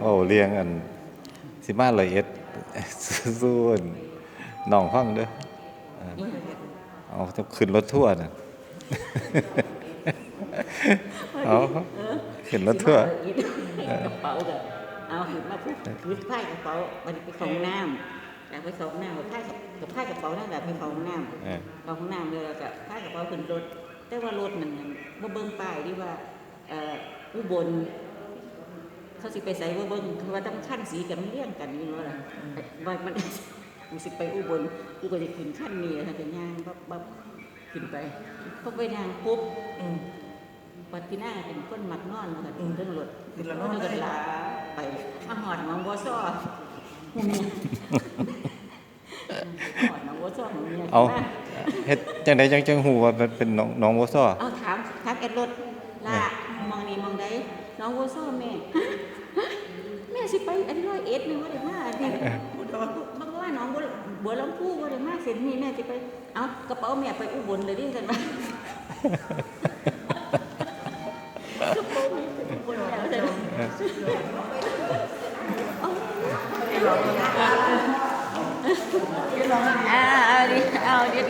โอ้เลี้ยงอัน สิมาละเอ็ดสู้อันน้องฟังเด้อเออเอาต้องขึ้นรถทั่วร์น่ะเอาขึ้นรถทั่วร์กระเป๋าก็เอาขึ้นมาปุ๊บคือไพ่กระเป๋าวันนี้ไปเข้าห้องน้ำอยากไปเข้าห้องน้ำกับไพ่กับไพ่กระเป๋านั่นแหละไปเข้าห้องน้ำเออเข้าห้องน้ำเลยแล้วก็ไพ่กระเป๋าขึ้นรถ แต่ว่ารถมันบ่เบิ่งป้ายที่ว่าเอ่ออุบล เขาสิไปใส่บ่เบิ่งคือว่าต้องขั้นสีกันมันเรียงกันอยู่เนาะล่ะว่ามันมันสิไปอุบลกูก็จะขึ้นขั้นนี้ถ้าเป็นย่างบับบับขึ้นไปพอไปย่างปุ๊บอืมปัดที่หน้าเป็นคนมักนอนกันอืมเรื่องรถขึ้นแล้วนอนเรื่องได้ลาไปมาหอดหน้องบัวซ้อหูเมียหอดหน้องบัวซ้อหูเมียเอาเฮ็ดจังไดจังจังฮู้ว่ามันเป็นน้องน้องบ่ซ้อเอาถามถามแอดรถลามองนี่มองใดหน้องบัวซ้อแม่แม่สิไป อันร้อยเอ็ดนี่ว่าได้มาอันนี้อุดรมันว่าน้องบัวบัวลำพูว่าได้มาเสร็จนี่แม่สิไป เอากระเป๋าแม่ไปอุบลเลยดิกันว่ากระเป๋าแม่ไปอุบลแล้วเด้ออ่เอาดิเอาเดี๋ยว